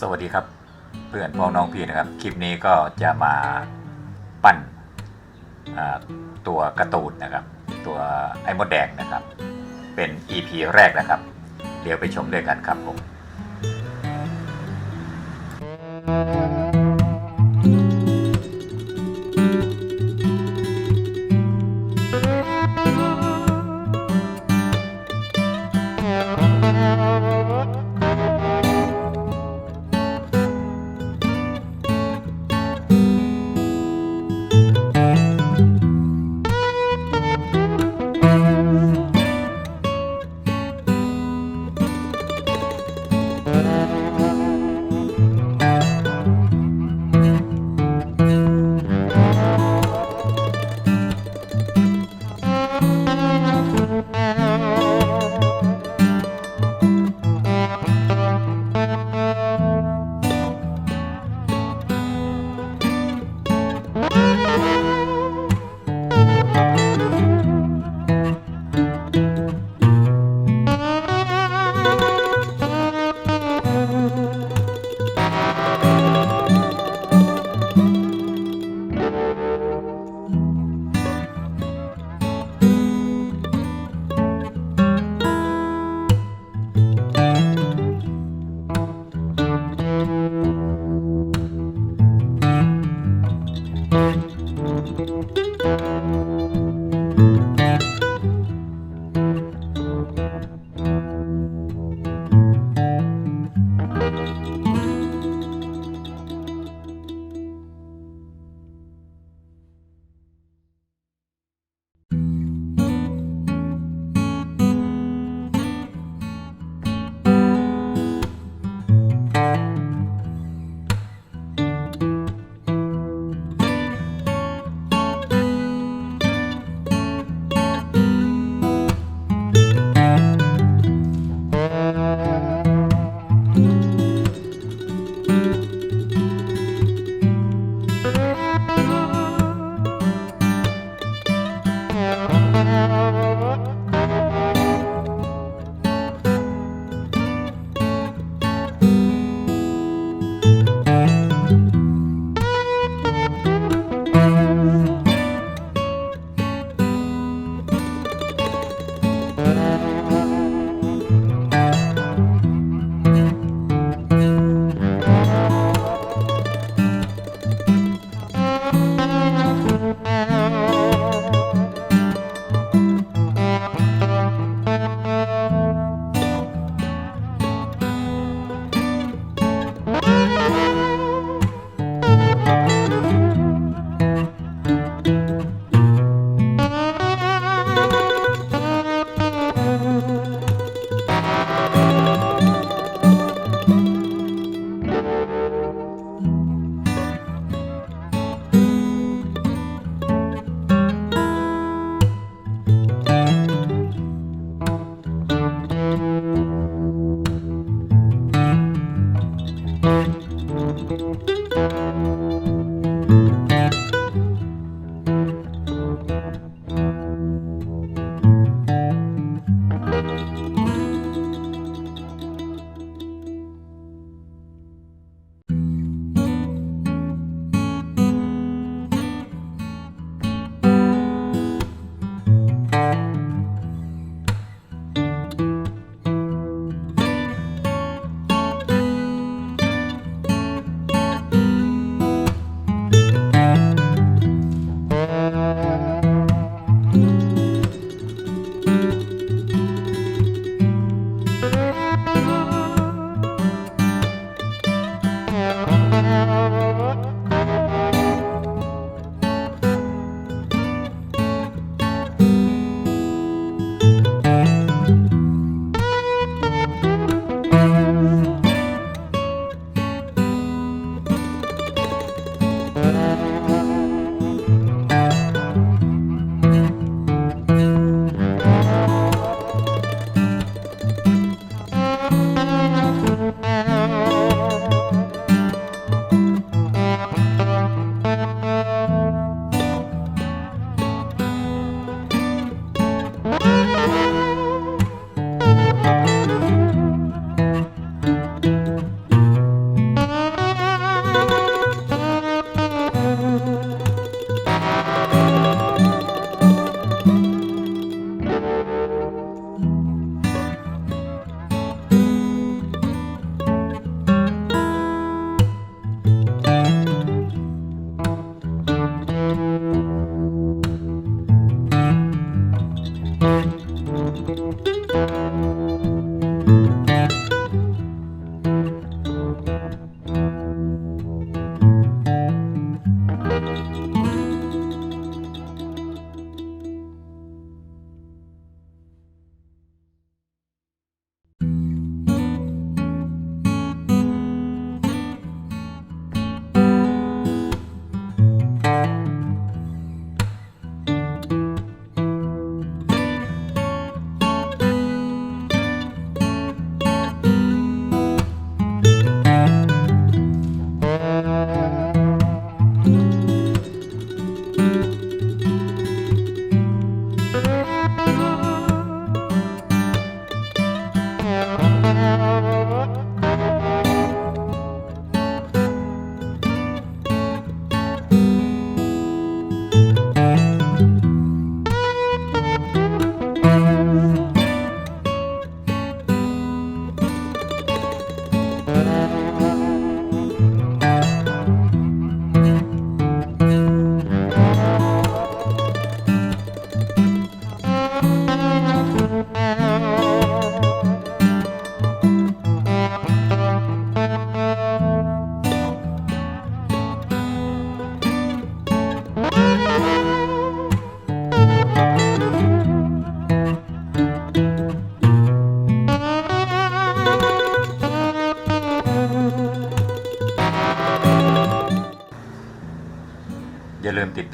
สวัสดีครับ เพื่อนพ้องน้องพี่นะครับ คลิปนี้ก็จะมาปั้นตัวกร์ตูนนะครับ ตัวไอ้มดแดงนะครับ เป็น EP แรกนะครับ เดี๋ยวไปชมด้วยกันครับผมค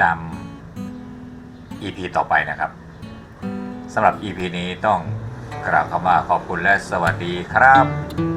ตาม EP ต่อไปนะครับสำหรับ EP นี้ต้องกราบคำว่าขอบคุณและสวัสดีครับ